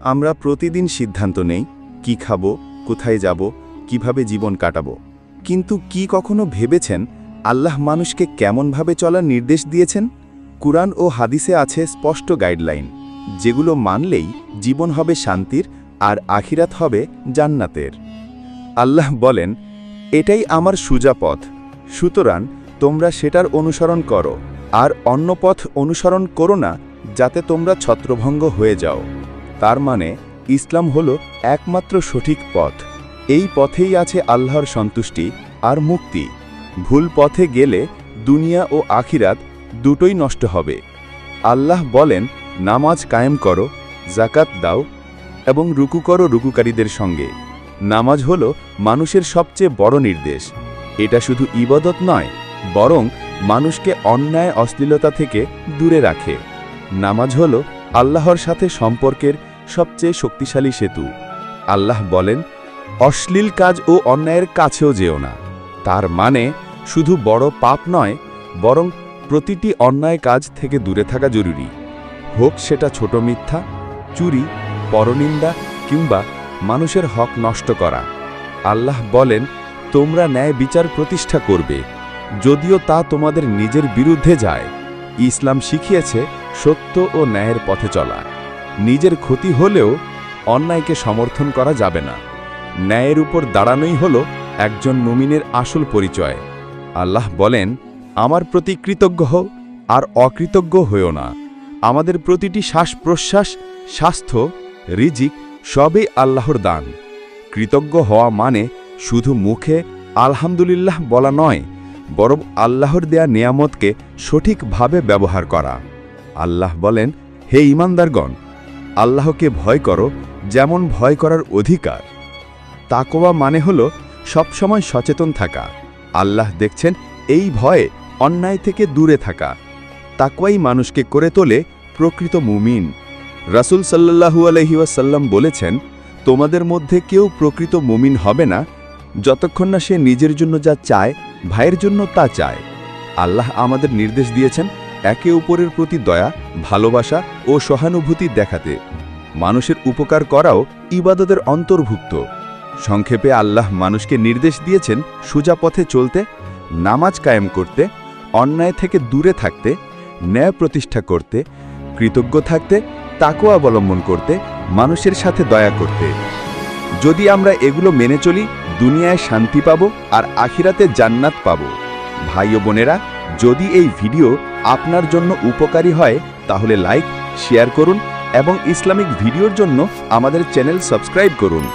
আমরা প্রতিদিন সিদ্ধান্ত নেই, কি খাব, কোথায় যাব, কীভাবে জীবন কাটাবো। কিন্তু কি কখনো ভেবেছেন আল্লাহ মানুষকে কেমনভাবে চলার নির্দেশ দিয়েছেন? কুরআন ও হাদিসে আছে স্পষ্ট গাইডলাইন, যেগুলো মানলেই জীবন হবে শান্তির আর আখিরাত হবে জান্নাতের। আল্লাহ বলেন, এটাই আমার সুজা পথ। সুতরাং তোমরা সেটার অনুসরণ করো, আর অন্য পথ অনুসরণ করো না, যাতে তোমরা ছত্রভঙ্গ হয়ে যাও। তার মানে ইসলাম হলো একমাত্র সঠিক পথ। এই পথেই আছে আল্লাহর সন্তুষ্টি আর মুক্তি। ভুল পথে গেলে দুনিয়া ও আখিরাত দুটোই নষ্ট হবে। আল্লাহ বলেন, নামাজ কায়েম করো জাকাত দাও এবং রুকু করো রুকুকারীদের সঙ্গে। নামাজ হল মানুষের সবচেয়ে বড় নির্দেশ। এটা শুধু ইবাদত নয়, বরং মানুষকে অন্যায়, অশ্লীলতা থেকে দূরে রাখে। নামাজ হল আল্লাহর সাথে সম্পর্কের সবচেয়ে শক্তিশালী সেতু। আল্লাহ বলেন, অশ্লীল কাজ ও অন্যায়ের কাছেও যেও না। তার মানে শুধু বড় পাপ নয়, বরং প্রতিটি অন্যায় কাজ থেকে দূরে থাকা জরুরি। হোক সেটা ছোট মিথ্যা, চুরি, পরনিন্দা কিংবা মানুষের হক নষ্ট করা। আল্লাহ বলেন, তোমরা ন্যায় বিচার প্রতিষ্ঠা করবে। যদিও তা তোমাদের নিজের বিরুদ্ধে যায়। ইসলাম শিখিয়েছে, সত্য ও ন্যায়ের পথে চলা। নিজের ক্ষতি হলেও অন্যায়কে সমর্থন করা যাবে না। ন্যায়ের উপর দাঁড়ানোই হল একজন মুমিনের আসল পরিচয়। আল্লাহ বলেন, আমার প্রতি কৃতজ্ঞ হও আর অকৃতজ্ঞ হয়েও না। আমাদের প্রতিটি শ্বাস প্রশ্বাস স্বাস্থ্য, রিজিক সবই আল্লাহর দান। কৃতজ্ঞ হওয়া মানে শুধু মুখে আলহামদুলিল্লাহ বলা নয়, বরং আল্লাহর দেয়া নিয়ামতকে সঠিকভাবে ব্যবহার করা। আল্লাহ বলেন, হে ইমানদারগণ আল্লাহকে ভয় করো যেমন ভয় করার অধিকার। তাকোয়া মানে হল সবসময় সচেতন থাকা। আল্লাহ দেখছেন এই ভয়ে অন্যায় থেকে দূরে থাকা। তাকওয়াই মানুষকে করে তোলে প্রকৃত মুমিন। রাসূল সাল্লাল্লাহু আলহি ওয়াসাল্লাম বলেছেন, তোমাদের মধ্যে কেউ প্রকৃত মুমিন হবে না, যতক্ষণ না সে নিজের জন্য যা চায়, ভাইয়ের জন্য তা চায়। আল্লাহ আমাদের নির্দেশ দিয়েছেন একে অপরের প্রতি দয়া, ভালোবাসা ও সহানুভূতি দেখাতে। মানুষের উপকার করাও ইবাদতের অন্তর্ভুক্ত। সংক্ষেপে আল্লাহ মানুষকে নির্দেশ দিয়েছেন সোজা পথে চলতে, নামাজ কায়েম করতে, অন্যায় থেকে দূরে থাকতে, ন্যায় প্রতিষ্ঠা করতে, কৃতজ্ঞ থাকতে তাকও অবলম্বন করতে, মানুষের সাথে দয়া করতে। যদি আমরা এগুলো মেনে চলি, দুনিয়ায় শান্তি পাব আর আখিরাতে জান্নাত পাব। ভাই ও বোনেরা, যদি এই ভিডিও আপনার জন্য উপকারী হয়, তাহলে লাইক শেয়ার করুন এবং ইসলামিক ভিডিওর জন্য আমাদের চ্যানেল সাবস্ক্রাইব করুন।